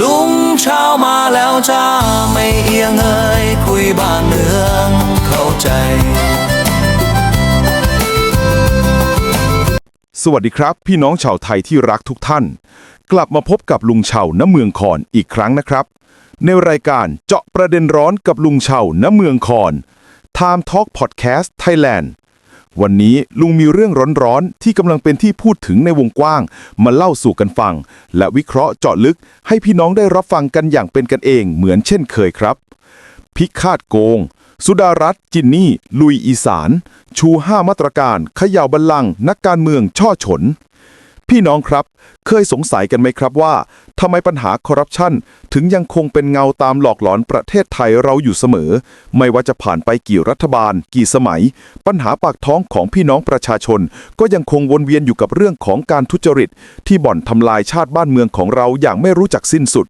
ลุงเช้ามาแล้วจ้าไม่เอียงเอ่ยคุยบ้านเมืองเข้าใจ สวัสดีครับ พี่น้องชาวไทยที่รักทุกท่าน กลับมาพบกับลุงเฉาณเมืองคอนอีกครั้งนะครับ ในรายการเจาะประเด็นร้อนกับลุงเฉาณเมืองคอน Time Talk Podcast Thailand วันนี้ลุงมีเรื่องร้อนๆ ที่กำลังเป็นที่พูดถึงในวงกว้าง มาเล่าสู่กันฟัง และวิเคราะห์เจาะลึก ให้พี่น้องได้รับฟังกันอย่างเป็นกันเองเหมือนเช่นเคยครับ พิฆาตโกง สุดารัตน์จินนี่ ลุยอีสาน ชูห้ามาตรการขย่าบัลลังก์นักการเมืองช่อฉน พี่น้องครับ เคยสงสัยกันไหมครับว่าทำไมปัญหาคอร์รัปชันถึงยังคงเป็นเงาตามหลอกหลอนประเทศไทยเราอยู่เสมอ ไม่ว่าจะผ่านไปกี่รัฐบาล กี่สมัย ปัญหาปากท้องของพี่น้องประชาชน ก็ยังคงวนเวียนอยู่กับเรื่องของการทุจริต ที่บ่อนทำลายชาติบ้านเมืองของเราอย่างไม่รู้จักสิ้นสุด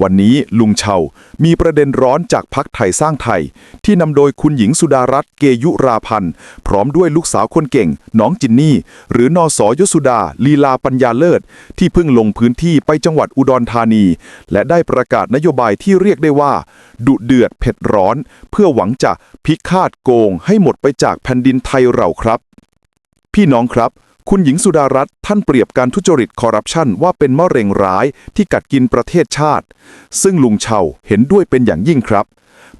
วันนี้ลุงเชามีประเด็นร้อนจากพักไทยสร้างไทย ที่นำโดยคุณหญิงสุดารัตน์เกยุราพันธ์ พร้อมด้วยลูกสาวคนเก่ง น้องจินนี่ หรือนอสอยสุดา ลีลาปัญญาเลิศ ที่เพิ่งลงพื้นที่ไปจังหวัดอุดรธานี และได้ประกาศนโยบายที่เรียกได้ว่า ดุเดือดเผ็ดร้อน เพื่อหวังจะพิฆาตโกงให้หมดไปจากแผ่นดินไทยเราครับ พี่น้องครับ คุณหญิงสุดารัตน์ท่านเปรียบการทุจริตคอร์รัปชันว่าเป็นมะเร็งร้ายที่กัดกินประเทศชาติ ซึ่งลุงเชาเห็นด้วยเป็นอย่างยิ่งครับ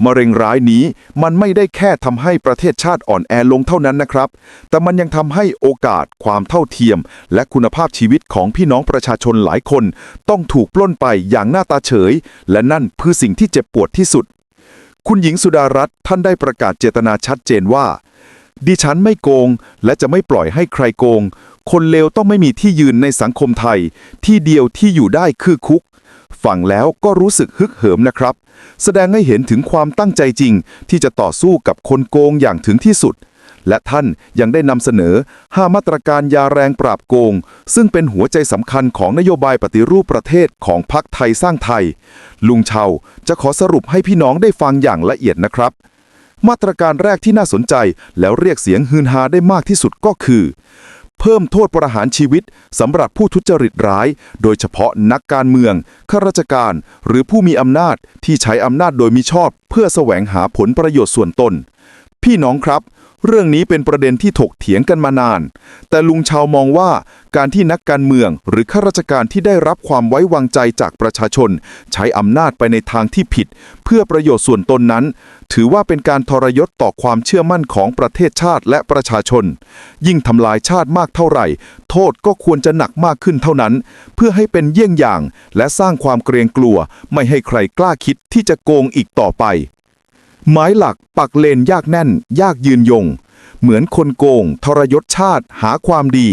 มะเร็งร้ายนี้มันไม่ได้แค่ทำให้ประเทศชาติอ่อนแอลงเท่านั้นนะครับ แต่มันยังทำให้โอกาส ความเท่าเทียม และคุณภาพชีวิตของพี่น้องประชาชนหลายคน ต้องถูกปล้นไปอย่างหน้าตาเฉย และนั่นคือสิ่งที่เจ็บปวดที่สุด คุณหญิงสุดารัตน์ท่านได้ประกาศเจตนาชัดเจนว่า ดิฉันไม่โกง และจะไม่ปล่อยให้ใครโกง คนเลวต้องไม่มีที่ยืนในสังคมไทย ที่เดียวที่อยู่ได้คือคุก ฟังแล้วก็รู้สึกฮึกเหิมนะครับ แสดงให้เห็นถึงความตั้งใจจริง ที่จะต่อสู้กับคนโกงอย่างถึงที่สุด และท่านยังได้นำเสนอ 5 มาตรการยาแรงปราบโกง ซึ่งเป็นหัวใจสำคัญของนโยบายปฏิรูปประเทศของพรรคไทยสร้างไทย ลุงเชาจะขอสรุปให้พี่น้องได้ฟังอย่างละเอียดนะครับ มาตรการแรกที่น่าสนใจ แล้วเรียกเสียงฮือฮาได้มากที่สุดก็คือ เพิ่มโทษประหารชีวิตสำหรับผู้ทุจริตร้าย โดยเฉพาะนักการเมืองข้าราชการ หรือผู้มีอำนาจที่ใช้อำนาจโดยมิชอบ เพื่อแสวงหาผลประโยชน์ส่วนตน พี่น้องครับ เรื่องนี้เป็นประเด็นที่ถกเถียงกันมานาน แต่ลุงชาวมองว่าการที่นักการเมืองหรือข้าราชการที่ได้รับความไว้วางใจจากประชาชน ใช้อำนาจไปในทางที่ผิด เพื่อประโยชน์ส่วนตนนั้น ถือว่าเป็นการทรยศต่อความเชื่อมั่นของประเทศชาติและประชาชน ยิ่งทำลายชาติมากเท่าไหร่ โทษก็ควรจะหนักมากขึ้นเท่านั้น เพื่อให้เป็นเยี่ยงอย่าง และสร้างความเกรงกลัว ไม่ให้ใครกล้าคิดที่จะโกงอีกต่อไป หมายหลักปักเลนยากแน่น ยากยืนยง เหมือนคนโกง ทรยศชาติหาความดี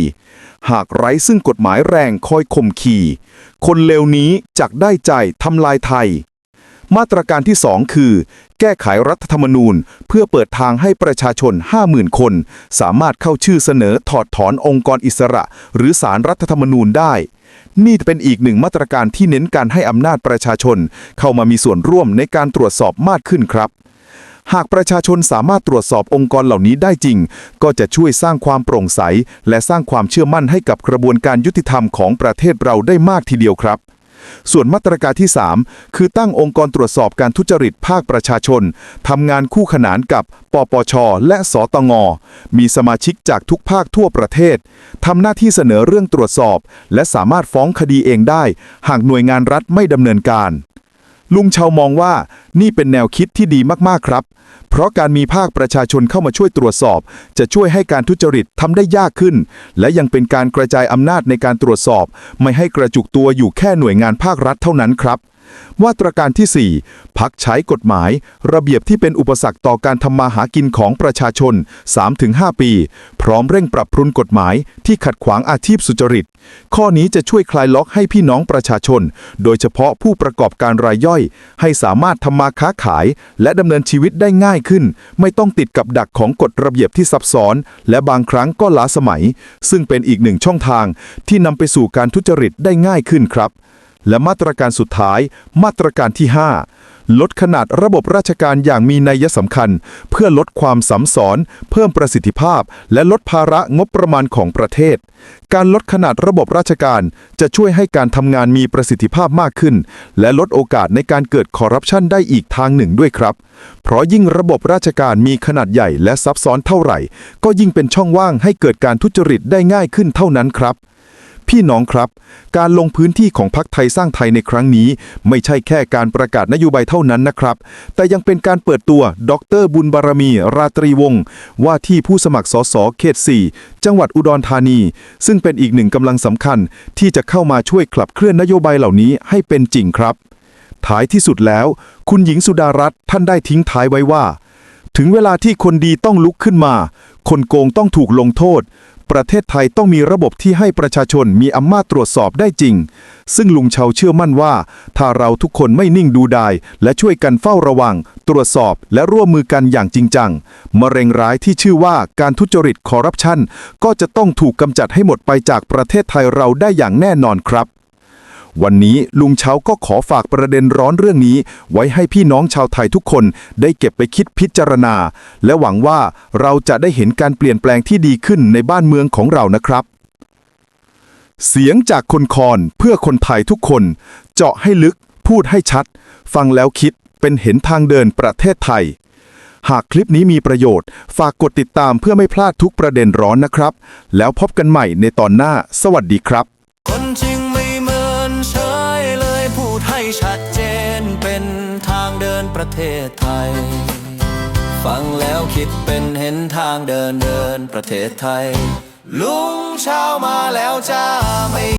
หากไร้ซึ่งกฎหมายแรงคอยข่มขีคนเลวนี้จักได้ใจทำลายไทย มาตรการที่ 2 คือ แก้ไขรัฐธรรมนูญ เพื่อเปิดทางให้ประชาชน 50,000 คน สามารถเข้าชื่อเสนอถอดถอนองค์กรอิสระ หรือสารรัฐธรรมนูญได้นี่เป็นอีกหนึ่งมาตรการที่เน้นการให้อำนาจประชาชน เข้ามามีส่วนร่วมในการตรวจสอบมากขึ้นครับ หากประชาชนสามารถตรวจสอบองค์กรเหล่านี้ได้จริง ก็จะช่วยสร้างความโปร่งใส และสร้างความเชื่อมั่นให้กับกระบวนการยุติธรรมของประเทศเราได้มากทีเดียวครับ ส่วนมาตรการที่ 3 คือตั้งองค์กรตรวจสอบการทุจริตภาคประชาชนทำงานคู่ขนานกับปปช และสตง มีสมาชิกจากทุกภาคทั่วประเทศทำหน้าที่เสนอเรื่องตรวจสอบ และสามารถฟ้องคดีเองได้ หากหน่วยงานรัฐไม่ดำเนินการ ลุงชาวมองว่านี่เป็นแนวคิดที่ดีมากๆครับ เพราะการมีภาคประชาชนเข้ามาช่วยตรวจสอบ จะช่วยให้การทุจริตทำได้ยากขึ้น และยังเป็นการกระจายอำนาจในการตรวจสอบ ไม่ให้กระจุกตัวอยู่แค่หน่วยงานภาครัฐเท่านั้นครับ มาตรการที่ 4 พักใช้กฎหมาย ระเบียบที่เป็นอุปสรรคต่อการทำมาหากินของประชาชน 3-5 ปี พร้อมเร่งปรับปรุงกฎหมายที่ขัดขวางอาชีพสุจริต ข้อนี้จะช่วยคลายล็อกให้พี่น้องประชาชน โดยเฉพาะผู้ประกอบการรายย่อย ให้สามารถทำมาค้าขาย และดำเนินชีวิตได้ง่ายขึ้น ไม่ต้องติดกับดักของกฎระเบียบที่ซับซ้อน และบางครั้งก็ล้าสมัย ซึ่งเป็นอีกหนึ่งช่องทางที่นำไปสู่การทุจริตได้ง่ายขึ้นครับ และมาตรการสุดท้าย มาตรการที่ 5 ลดขนาดระบบราชการอย่างมีนัยสำคัญ เพื่อลดความสัมสอน เพิ่มประสิทธิภาพ และลดภาระงบประมาณของประเทศ การลดขนาดระบบราชการจะช่วยให้การทำงานมีประสิทธิภาพมากขึ้น และลดโอกาสในการเกิดคอร์รัปชันได้อีกทางหนึ่งด้วยครับ เพราะยิ่งระบบราชการมีขนาดใหญ่และซับซ้อนเท่าไหร่ ก็ยิ่งเป็นช่องว่างให้เกิดการทุจริตได้ง่ายขึ้นเท่านั้นครับ พี่น้องครับ การลงพื้นที่ของพรรคไทยสร้างไทยในครั้งนี้ ไม่ใช่แค่การประกาศนโยบายเท่านั้นนะครับ แต่ยังเป็นการเปิดตัวดรบุญบารมี ราตรีวงศ์ว่าที่ผู้สมัครสสเขต 4 จังหวัดอุดรธานี ซึ่งเป็นอีกหนึ่งกำลังสำคัญ ที่จะเข้ามาช่วยขับเคลื่อนนโยบายเหล่านี้ให้เป็นจริงครับ ท้ายที่สุดแล้ว คุณหญิงสุดารัตน์ท่านได้ทิ้งท้ายไว้ว่า ถึงเวลาที่คนดีต้องลุกขึ้นมา คนโกงต้องถูกลงโทษ ประเทศไทยต้องมีระบบที่ให้ประชาชนมีอำนาจตรวจสอบได้จริง ซึ่งลุงเชาเชื่อมั่นว่า ถ้าเราทุกคนไม่นิ่งดูดาย และช่วยกันเฝ้าระวัง ตรวจสอบและร่วมมือกันอย่างจริงจังมะเร็งร้ายที่ชื่อว่าการทุจริตคอร์รัปชันก็จะต้องถูกกำจัดให้หมดไปจากประเทศไทยเราได้อย่างแน่นอนครับ วันนี้ลุงเชาก็ขอฝากประเด็นร้อนเรื่องนี้ ไว้ให้พี่น้องชาวไทยทุกคนได้เก็บไปคิดพิจารณา และหวังว่าเราจะได้เห็นการเปลี่ยนแปลงที่ดีขึ้นในบ้านเมืองของเรานะครับ เสียงจากคนคอนเพื่อคนไทยทุกคน เจาะให้ลึก พูดให้ชัด ฟังแล้วคิดเป็นเห็นทางเดินประเทศไทยหากคลิปนี้มีประโยชน์ ฝากกดติดตามเพื่อไม่พลาดทุกประเด็นร้อนนะครับ แล้วพบกันใหม่ในตอนหน้า สวัสดีครับ เทศไทย ฟังแล้วคิดเป็นเห็นทางเดินเดินประเทศไทย ลุงเช้ามาแล้วจ้าไม่